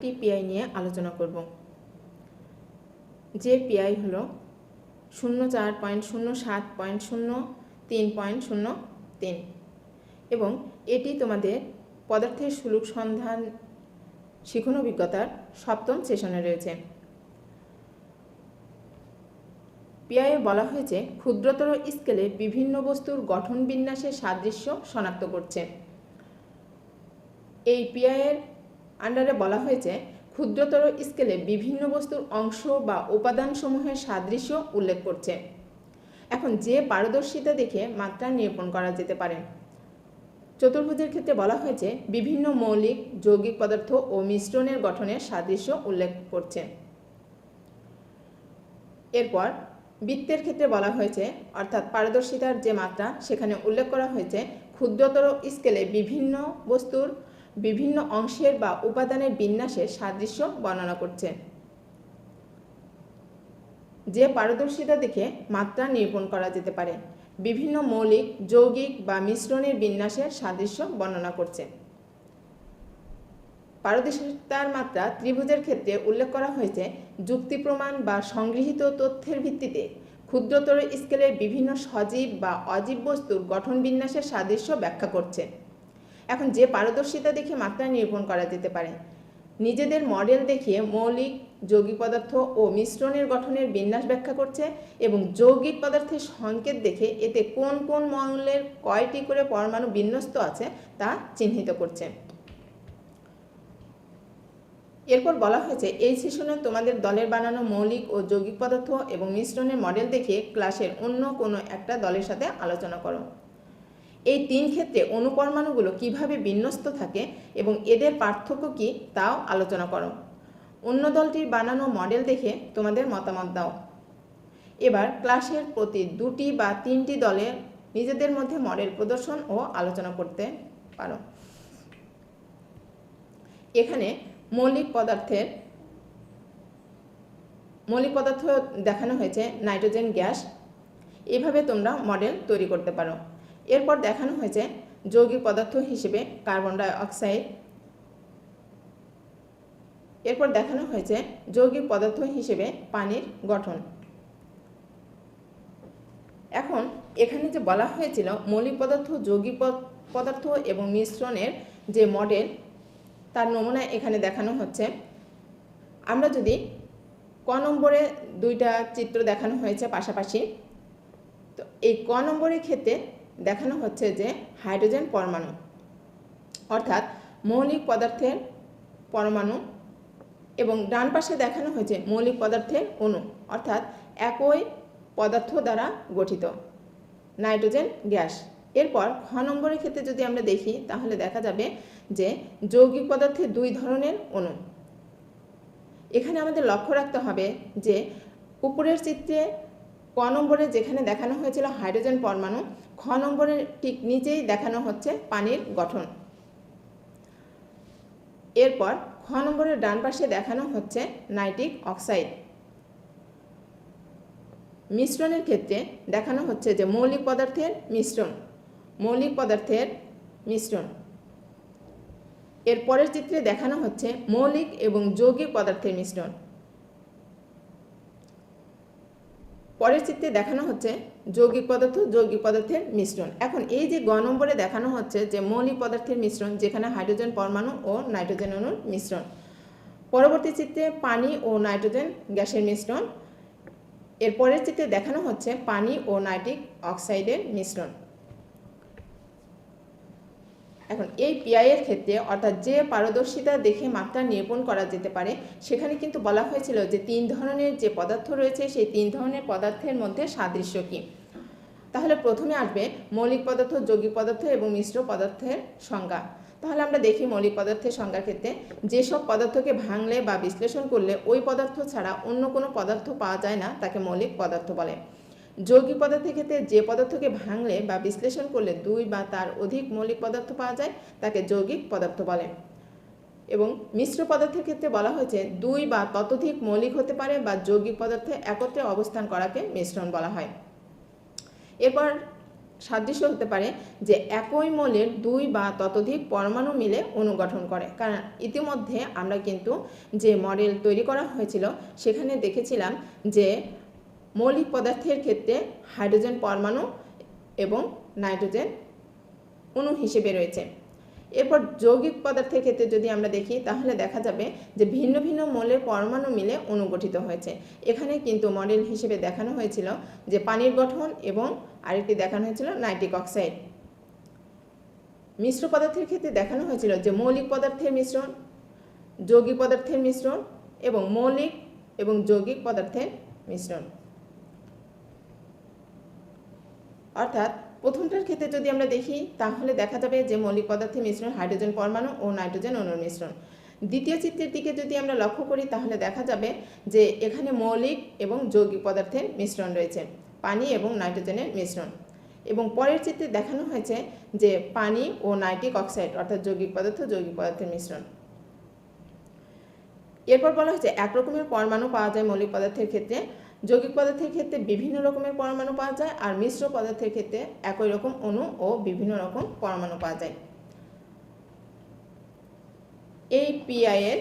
একটি পিআই নিয়ে আলোচনা করব। যে পিআই হলো শূন্য চার পয়েন্ট শূন্য সাত পয়েন্ট শূন্য তিন পয়েন্ট শূন্য তিন এবং এটি তোমাদের পদার্থের সুলুক সন্ধান, শিখন অভিজ্ঞতার সপ্তম সেশনে রয়েছে। পিআইয়ে বলা হয়েছে, ক্ষুদ্রতর স্কেলে বিভিন্ন বস্তুর গঠন বিন্যাসের সাদৃশ্য শনাক্ত করছে। এই পিআইয়ের আন্ডারে বলা হয়েছে, ক্ষুদ্রতর স্কেলে বিভিন্ন বস্তুর অংশ বা উপাদানসমূহের সাদৃশ্য উল্লেখ করছে। এখন যে পারদর্শিতা দেখে মাত্রা নিরূপণ করা যেতে পারে। চতুর্ভুজের ক্ষেত্রে বলা হয়েছে, বিভিন্ন মৌলিক, যৌগিক পদার্থ ও মিশ্রণের গঠনের সাদৃশ্য উল্লেখ করছে। এরপর বৃত্তের ক্ষেত্রে বলা হয়েছে, অর্থাৎ পারদর্শিতার যে মাত্রা, সেখানে উল্লেখ করা হয়েছে, ক্ষুদ্রতর স্কেলে বিভিন্ন বস্তুর বিভিন্ন অংশের বা উপাদানের বিন্যাসের সাদৃশ্য বর্ণনা করছে। যে পারদর্শিতা দেখে মাত্রা নিরূপণ করা যেতে পারে। বিভিন্ন মৌলিক, যৌগিক বা মিশ্রণের বিন্যাসের সাদৃশ্য বর্ণনা করছে। পারদর্শিতার মাত্রা ত্রিভুজের ক্ষেত্রে উল্লেখ করা হয়েছে যুক্তি প্রমাণ বা সংগৃহীত তথ্যের ভিত্তিতে। ক্ষুদ্রতর স্কেলের বিভিন্ন সজীব বা অজীব বস্তুর গঠন বিন্যাসের সাদৃশ্য ব্যাখ্যা করছে। এখন যে পারদর্শিতা দেখে মাত্রা নিরূপণ করা যেতে পারে। নিজেদের মডেল দেখিয়ে মৌলিক, যৌগিক পদার্থ ও মিশ্রণের গঠনের বিন্যাস ব্যাখ্যা করছে এবং যৌগিক পদার্থের সংকেত দেখে এতে কোন কোন মৌলের কয়টি করে পরমাণু বিন্যস্ত আছে তা চিহ্নিত করছে। এরপর বলা হয়েছে, এই সেশনে তোমাদের দলের বানানো মৌলিক ও যৌগিক পদার্থ এবং মিশ্রণের মডেল দেখে ক্লাসের অন্য কোনো একটা দলের সাথে আলোচনা করো। এই তিন ক্ষেত্রে অনুপরমাণুগুলো কীভাবে বিন্যস্ত থাকে এবং এদের পার্থক্য কী তাও আলোচনা করো। অন্য দলটির বানানো মডেল দেখে তোমাদের মতামত দাও। এবার ক্লাসের প্রতি দুটি বা তিনটি দলের নিজেদের মধ্যে মডেল প্রদর্শন ও আলোচনা করতে পারো। এখানে মৌলিক পদার্থের মৌলিক পদার্থ দেখানো হয়েছে নাইট্রোজেন গ্যাস। এভাবে তোমরা মডেল তৈরি করতে পারো। এরপর দেখানো হয়েছে যৌগিক পদার্থ হিসেবে কার্বন ডাই অক্সাইড। এরপর দেখানো হয়েছে যৌগিক পদার্থ হিসেবে পানির গঠন। এখন এখানে যে বলা হয়েছিল মৌলিক পদার্থ, যৌগিক পদার্থ এবং মিশ্রণের যে মডেল, তার নমুনা এখানে দেখানো হচ্ছে। আমরা যদি ক নম্বরে দুইটা চিত্র দেখানো হয়েছে পাশাপাশি, তো এই ক নম্বরের ক্ষেত্রে দেখানো হচ্ছে যে হাইড্রোজেন পরমাণু, অর্থাৎ মৌলিক পদার্থের পরমাণু এবং ডান পাশে দেখানো হয়েছে মৌলিক পদার্থের অণু, অর্থাৎ একই পদার্থ দ্বারা গঠিত নাইট্রোজেন গ্যাস। এরপর খ নম্বরের ক্ষেত্রে যদি আমরা দেখি, তাহলে দেখা যাবে যে যৌগিক পদার্থের দুই ধরনের অণু। এখানে আমাদের লক্ষ্য রাখতে হবে যে উপরের চিত্রে ক নম্বরে যেখানে দেখানো হয়েছিল হাইড্রোজেন পরমাণু, খ নম্বরের ঠিক নিচেই দেখানো হচ্ছে পানির গঠন। এরপর খ নম্বরের ডান পাশে দেখানো হচ্ছে নাইট্রিক অক্সাইড। মিশ্রণের ক্ষেত্রে দেখানো হচ্ছে যে মৌলিক পদার্থের মিশ্রণ, মৌলিক পদার্থের মিশ্রণ। এর পরের চিত্রে দেখানো হচ্ছে মৌলিক এবং যৌগিক পদার্থের মিশ্রণ। পরের চিত্রে দেখানো হচ্ছে যৌগিক পদার্থ, যৌগিক পদার্থের মিশ্রণ। এখন এই যে গ নম্বরে দেখানো হচ্ছে যে মৌলিক পদার্থের মিশ্রণ, যেখানে হাইড্রোজেন পরমাণু ও নাইট্রোজেন অণুর মিশ্রণ। পরবর্তী চিত্রে পানি ও নাইট্রোজেন গ্যাসের মিশ্রণ। এর পরের চিত্রে দেখানো হচ্ছে পানি ও নাইট্রিক অক্সাইডের মিশ্রণ। এখন এই পিআইয়ের ক্ষেত্রে অর্থাৎ যে পারদর্শিতা দেখে মাত্রা নিরূপণ করা যেতে পারে, সেখানে কিন্তু বলা হয়েছিল যে তিন ধরনের যে পদার্থ রয়েছে, সেই তিন ধরনের পদার্থের মধ্যে সাদৃশ্য কী? তাহলে প্রথমে আসবে মৌলিক পদার্থ, যৌগিক পদার্থ এবং মিশ্র পদার্থের সংজ্ঞা। তাহলে আমরা দেখি মৌলিক পদার্থের সংজ্ঞার ক্ষেত্রে যেসব পদার্থকে ভাঙলে বা বিশ্লেষণ করলে ওই পদার্থ ছাড়া অন্য কোনো পদার্থ পাওয়া যায় না, তাকে মৌলিক পদার্থ বলে। যৌগিক পদার্থের ক্ষেত্রে যে পদার্থকে ভাঙলে বা বিশ্লেষণ করলে দুই বা তার অধিক মৌলিক পদার্থ পাওয়া যায়, তাকে যৌগিক পদার্থ বলে। এবং মিশ্র পদার্থের ক্ষেত্রে বলা হয়েছে, দুই বা ততোধিক মৌলিক হতে পারে বা যৌগিক পদার্থে একত্রে অবস্থান করাকে মিশ্রণ বলা হয়। এরপর সাদৃশ্য হতে পারে যে একই মৌলের দুই বা ততোধিক পরমাণু মিলে অনুগঠন করে। কারণ ইতিমধ্যে আমরা কিন্তু যে মডেল তৈরি করা হয়েছিল, সেখানে দেখেছিলাম যে মৌলিক পদার্থের ক্ষেত্রে হাইড্রোজেন পরমাণু এবং নাইট্রোজেন অণু হিসেবে রয়েছে। এরপর যৌগিক পদার্থের ক্ষেত্রে যদি আমরা দেখি, তাহলে দেখা যাবে যে ভিন্ন ভিন্ন মৌলের পরমাণু মিলে অণু গঠিত হয়েছে। এখানে কিন্তু মডেল হিসেবে দেখানো হয়েছিল যে পানির গঠন এবং আরেকটি দেখানো হয়েছিল নাইট্রিক অক্সাইড। মিশ্র পদার্থের ক্ষেত্রে দেখানো হয়েছিল যে মৌলিক পদার্থের মিশ্রণ, যৌগিক পদার্থের মিশ্রণ এবং মৌলিক এবং যৌগিক পদার্থের মিশ্রণ। অর্থাৎ প্রথমটার ক্ষেত্রে যদি আমরা দেখি, তাহলে দেখা যাবে যে মৌলিক পদার্থের মিশ্রণ হাইড্রোজেন পরমাণু ও নাইট্রোজেন অণুর মিশ্রণ। দ্বিতীয় চিত্রের দিকে যদি আমরা লক্ষ্য করি, তাহলে দেখা যাবে যে এখানে মৌলিক এবং যৌগিক পদার্থের মিশ্রণ রয়েছে, পানি এবং নাইট্রোজেনের মিশ্রণ। এবং পরের চিত্রে দেখানো হয়েছে যে পানি ও নাইট্রিক অক্সাইড, অর্থাৎ যৌগিক পদার্থ, যৌগিক পদার্থের মিশ্রণ। এরপর বলা হয়েছে, এক রকমের পরমাণু পাওয়া যায় মৌলিক পদার্থের ক্ষেত্রে। যৌগিক পদার্থের ক্ষেত্রে বিভিন্ন রকমের পরমাণু পাওয়া যায় আর মিশ্র পদার্থের ক্ষেত্রে একই রকম অণু ও বিভিন্ন রকম পরমাণু পাওয়া যায়। এই পিআই এর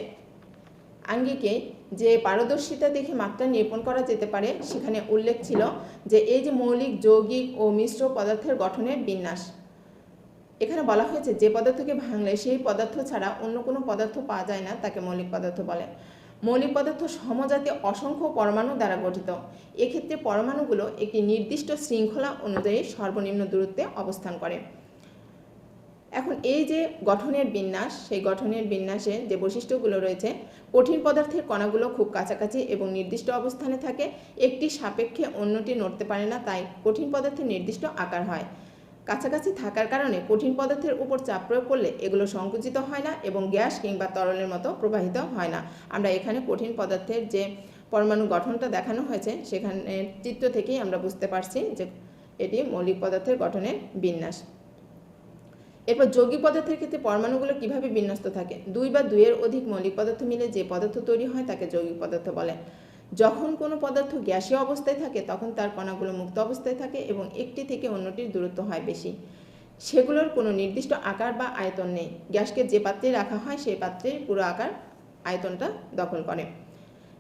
আঙ্গিকে যে পারদর্শিতা দেখে মাত্রা নিরূপণ করা যেতে পারে, সেখানে উল্লেখ ছিল যে এই যে মৌলিক, যৌগিক ও মিশ্র পদার্থের গঠনের বিন্যাস। এখানে বলা হয়েছে যে পদার্থকে ভাঙলে সেই পদার্থ ছাড়া অন্য কোনো পদার্থ পাওয়া যায় না, তাকে মৌলিক পদার্থ বলে। মৌলিক পদার্থ সমজাতীয় অসংখ্য পরমাণু দ্বারা গঠিত। এক্ষেত্রে পরমাণুগুলো একটি নির্দিষ্ট শৃঙ্খলা অনুযায়ী সর্বনিম্ন দূরত্বে অবস্থান করে। এখন এই যে গঠনের বিন্যাস, সেই গঠনের বিন্যাসে যে বৈশিষ্ট্যগুলো রয়েছে, কঠিন পদার্থের কণাগুলো খুব কাছাকাছি এবং নির্দিষ্ট অবস্থানে থাকে, একটি সাপেক্ষে অন্যটি নড়তে পারে না, তাই কঠিন পদার্থের নির্দিষ্ট আকার হয়। কাছাকাছি থাকার কারণে কঠিন পদার্থের উপর চাপ প্রয়োগ করলে এগুলো সংকুচিত হয় না এবং গ্যাস কিংবা তরলের মতো প্রবাহিত হয় না। আমরা এখানে কঠিন পদার্থের যে পরমাণু গঠনটা দেখানো হয়েছে, সেখানে চিত্র থেকেই আমরা বুঝতে পারছি যে এটি মৌলিক পদার্থের গঠনের বিন্যাস। এরপর যৌগিক পদার্থের ক্ষেত্রে পরমাণুগুলো কীভাবে বিন্যস্ত থাকে? দুই বা দুইয়ের অধিক মৌলিক পদার্থ মিলে যে পদার্থ তৈরি হয় তাকে যৌগিক পদার্থ বলে। যখন কোনো পদার্থ গ্যাসীয় অবস্থায় থাকে, তখন তার কণাগুলো মুক্ত অবস্থায় থাকে এবং একটি থেকে অন্যটির দূরত্ব হয় বেশি। সেগুলোর কোনো নির্দিষ্ট আকার বা আয়তন নেই। গ্যাসকে যে পাত্রে রাখা হয়, সেই পাত্রের পুরো আকার আয়তনটা দখল করে।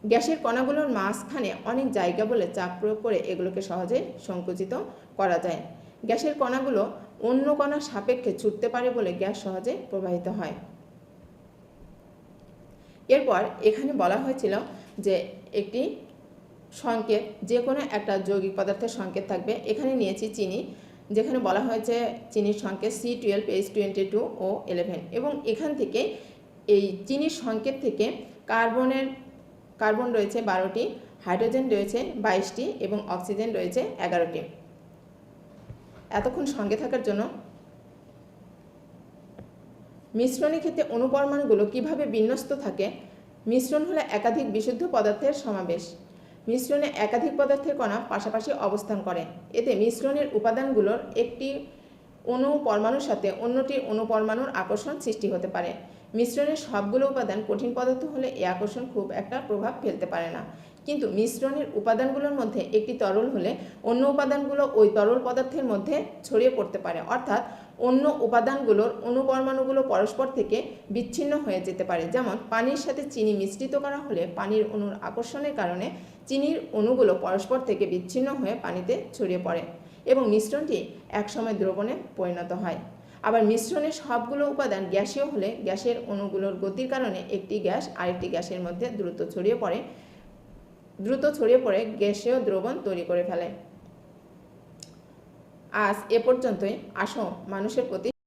গ্যাসের কণাগুলোর মাঝখানে অনেক জায়গা বলে চাপ প্রয়োগ করে এগুলোকে সহজে সংকুচিত করা যায়। গ্যাসের কণাগুলো অন্য কণার সাপেক্ষে ছুটতে পারে বলে গ্যাস সহজে প্রবাহিত হয়। এরপর এখানে বলা হয়েছিল যে একটি সংকেত, যে কোনো একটা যৌগিক পদার্থের সংকেত থাকবে। এখানে নিয়েছি চিনি, যেখানে বলা হয়েছে চিনির সংকেত C twelve H twenty two O eleven এবং এখান থেকে এই চিনির সংকেত থেকে কার্বনের, কার্বন রয়েছে বারোটি, হাইড্রোজেন রয়েছে বাইশটি এবং অক্সিজেন রয়েছে এগারোটি। এতক্ষণ সঙ্গে থাকার জন্য মিশ্রণের ক্ষেত্রে অনুপরমাণুগুলো কীভাবে বিন্যস্ত থাকে মিশ্রণ হলো একাধিক বিশুদ্ধ পদার্থের সমাবেশ। মিশ্রণে একাধিক পদার্থের কণা পাশাপাশি অবস্থান করে। এতে মিশ্রণের উপাদানগুলোর একটি অণু পরমাণুর সাথে অন্যটির অণু পরমাণুর আকর্ষণ সৃষ্টি হতে পারে। মিশ্রণের সবগুলো উপাদান কঠিন পদার্থ হলে এই আকর্ষণ খুব একটা প্রভাব ফেলতে পারে না। কিন্তু মিশ্রণের উপাদানগুলোর মধ্যে একটি তরল হলে অন্য উপাদানগুলো ওই তরল পদার্থের মধ্যে ছড়িয়ে পড়তে পারে। অর্থাৎ অন্য উপাদানগুলোর অণুপরমাণুগুলো পরস্পর থেকে বিচ্ছিন্ন হয়ে যেতে পারে। যেমন, পানির সাথে চিনি মিশ্রিত করা হলে পানির অণুর আকর্ষণের কারণে চিনির অণুগুলো পরস্পর থেকে বিচ্ছিন্ন হয়ে পানিতে ছড়িয়ে পড়ে এবং মিশ্রণটি একসময় দ্রবণে পরিণত হয়। আবার মিশ্রণের সবগুলো উপাদান গ্যাসীয় হলে গ্যাসের অণুগুলোর গতির কারণে একটি গ্যাস আরেকটি গ্যাসের মধ্যে দ্রুত ছড়িয়ে পড়ে, দ্রুত ছড়িয়ে পড়ে, গ্যাসীয় দ্রবণ তৈরি করে ফেলে। আজ এ পর্যন্তই। আসো মানুষের প্রতি